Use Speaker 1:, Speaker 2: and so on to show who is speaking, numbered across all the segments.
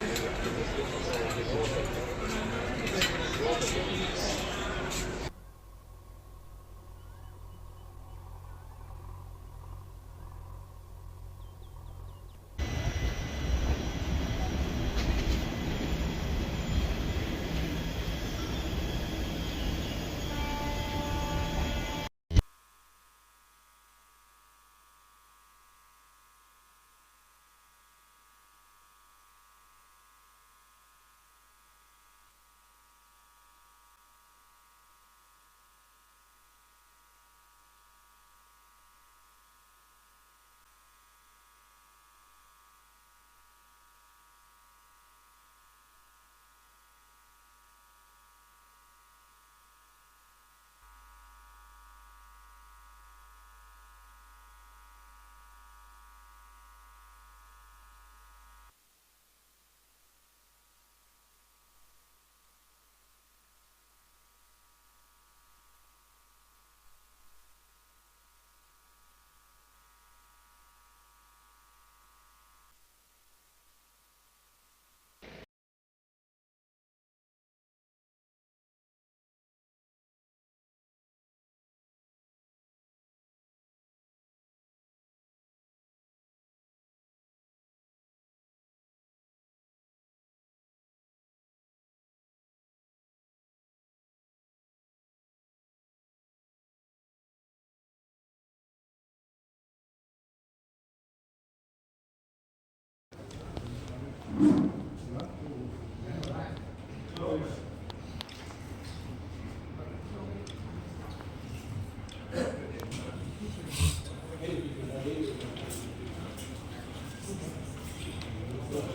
Speaker 1: Thank you.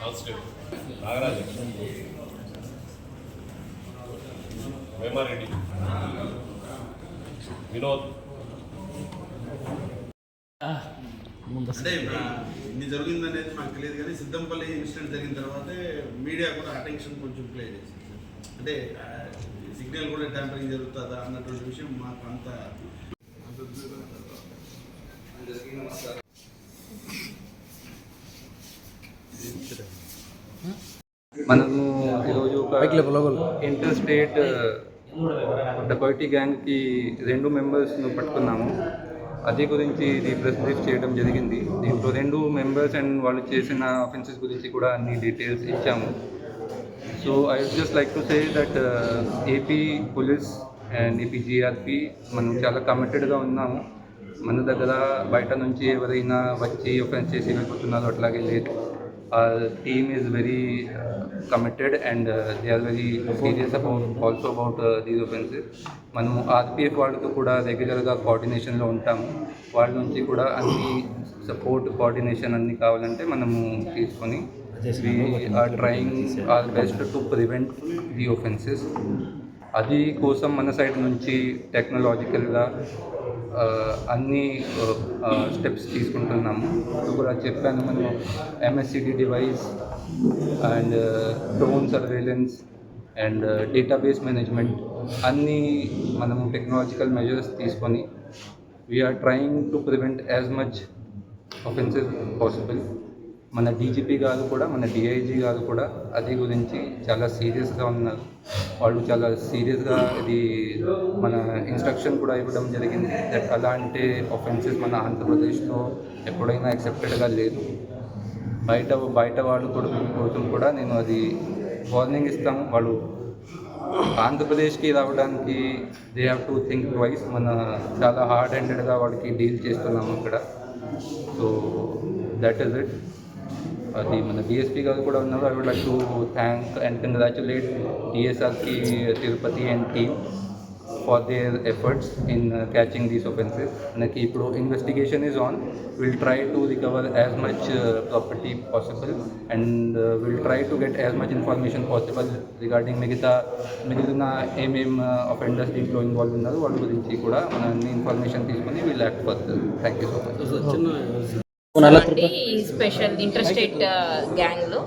Speaker 1: Constable Nagaraju. Vemareddy. Vinod.
Speaker 2: అంటే ఇన్ని జరిగిందనేది మాకు తెలియదు కానీ సిద్ధంపల్లి ఇన్సిడెంట్ జరిగిన తర్వాతే మీడియా కూడా అటెన్షన్ కొంచెం ప్లే చేసింది. అంటే సిగ్నల్ కూడా ట్యాంపరింగ్ జరుగుతుందా అన్నటువంటి విషయం మాకు అంత
Speaker 3: మనము ఈరోజు ఒక ఇంటర్ స్టేట్ డకైటీ గ్యాంగ్కి రెండు మెంబర్స్ను పట్టుకున్నాము. అది గురించి ఇది ప్రెస్ బ్రీఫ్ చేయడం జరిగింది. దీంట్లో రెండు మెంబర్స్ అండ్ వాళ్ళు చేసిన అఫెన్సెస్ గురించి కూడా అన్ని డీటెయిల్స్ ఇచ్చాము. So I just like to say that AP police and AP GRP మనం చాలా కమిటెడ్గా ఉన్నాము. మన దగ్గర బయట నుంచి ఎవరైనా వచ్చి ఒఫెన్స్ చేసి వెళ్ళిపోతున్నారో అట్లాగే లేదు. Team is very committed and they are very serious about also about these offences మనము ఆర్పిఎఫ్ వాళ్ళతో కూడా రెగ్యులర్గా కోఆర్డినేషన్లో ఉంటాము వాళ్ళ నుంచి కూడా అన్ని సపోర్ట్ కోఆర్డినేషన్ అన్ని కావాలంటే మనము తీసుకొని are trying our best to prevent the offences అది కోసం మన సైడ్ నుంచి టెక్నాలజికల్గా అన్ని స్టెప్స్ తీసుకుంటున్నాము. ఇప్పుడు కూడా చెప్పాను మనం MSCD device and drone surveillance and database management అన్నీ మనము టెక్నాలజికల్ మెజర్స్ తీసుకొని we're trying to prevent as much offences possible మన డీజీపీ గారు కూడా మన డిఐజీ గారు కూడా అది గురించి చాలా సీరియస్గా ఉన్నారు. వాళ్ళు చాలా సీరియస్గా ఇది మన ఇన్స్ట్రక్షన్ కూడా ఇవ్వడం జరిగింది. దట్ అలాంటి ఒఫెన్సెస్ మన ఆంధ్రప్రదేశ్లో ఎప్పుడైనా యాక్సెప్టెడ్గా లేదు. బయట బయట వాళ్ళు కూడా కోసం కూడా నేను అది వార్నింగ్ ఇస్తాము. వాళ్ళు ఆంధ్రప్రదేశ్కి రావడానికి they have to think twice మన చాలా హార్డ్ హ్యాండెడ్గా వాళ్ళకి డీల్ చేస్తున్నాము ఇక్కడ. సో దట్ ఈస్ ఇట్ అది మన డిఎస్పీ గారు కూడా ఉన్నారు. I would like to thank and congratulate డిఎస్ఆర్కి Tirupati and team for their efforts in uh, catching these offences. మనకి ఇప్పుడు investigation is on. We'll try to recover as much uh, property possible and uh, we'll try to get as much information possible regarding మిగతా మిగిలిన ఏమేం offenders దీంట్లో involve ఉన్నారు వాళ్ళ గురించి కూడా మన అన్ని ఇన్ఫర్మేషన్ తీసుకొని we'll act further thank you so much
Speaker 4: special inter state గ్యాంగ్లో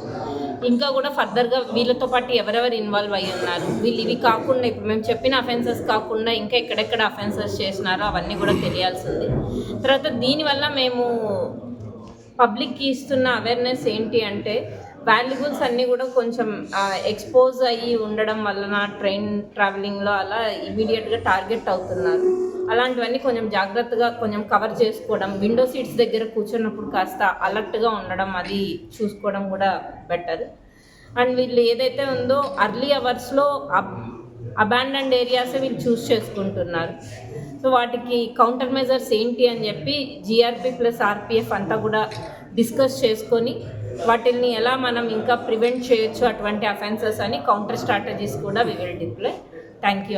Speaker 4: ఇంకా కూడా ఫర్దర్గా వీళ్ళతో పాటు ఎవరెవరు ఇన్వాల్వ్ అయ్యి ఉన్నారు? వీళ్ళు ఇవి కాకుండా ఇప్పుడు మేము చెప్పిన అఫెన్సెస్ కాకుండా ఇంకా ఎక్కడెక్కడ అఫెన్సెస్ చేసినారో అవన్నీ కూడా తెలియాల్సింది. తర్వాత దీనివల్ల మేము పబ్లిక్కి ఇస్తున్న అవేర్నెస్ ఏంటి అంటే వాల్యుబుల్స్ అన్నీ కూడా కొంచెం ఎక్స్పోజ్ అయ్యి ఉండడం వలన ట్రైన్ ట్రావెలింగ్లో అలా ఇమీడియట్గా టార్గెట్ అవుతున్నారు. అలాంటివన్నీ కొంచెం జాగ్రత్తగా కొంచెం కవర్ చేసుకోవడం విండో సీట్స్ దగ్గర కూర్చున్నప్పుడు కాస్త అలర్ట్గా ఉండడం అది చూసుకోవడం కూడా బెటర్ అండ్ వీళ్ళు ఏదైతే ఉందో అర్లీ అవర్స్లో అబాండన్డ్ ఏరియాస్ వీళ్ళు చూస్ చేసుకుంటున్నారు. సో వాటికి కౌంటర్ మెజర్స్ ఏంటి అని చెప్పి జిఆర్పి ప్లస్ ఆర్పిఎఫ్ అంతా కూడా డిస్కస్ చేసుకొని వాటిని ఎలా మనం ఇంకా ప్రివెంట్ చేయొచ్చు అటువంటి అఫెన్సెస్ అని కౌంటర్ స్ట్రాటజీస్ కూడా we will deploy thank you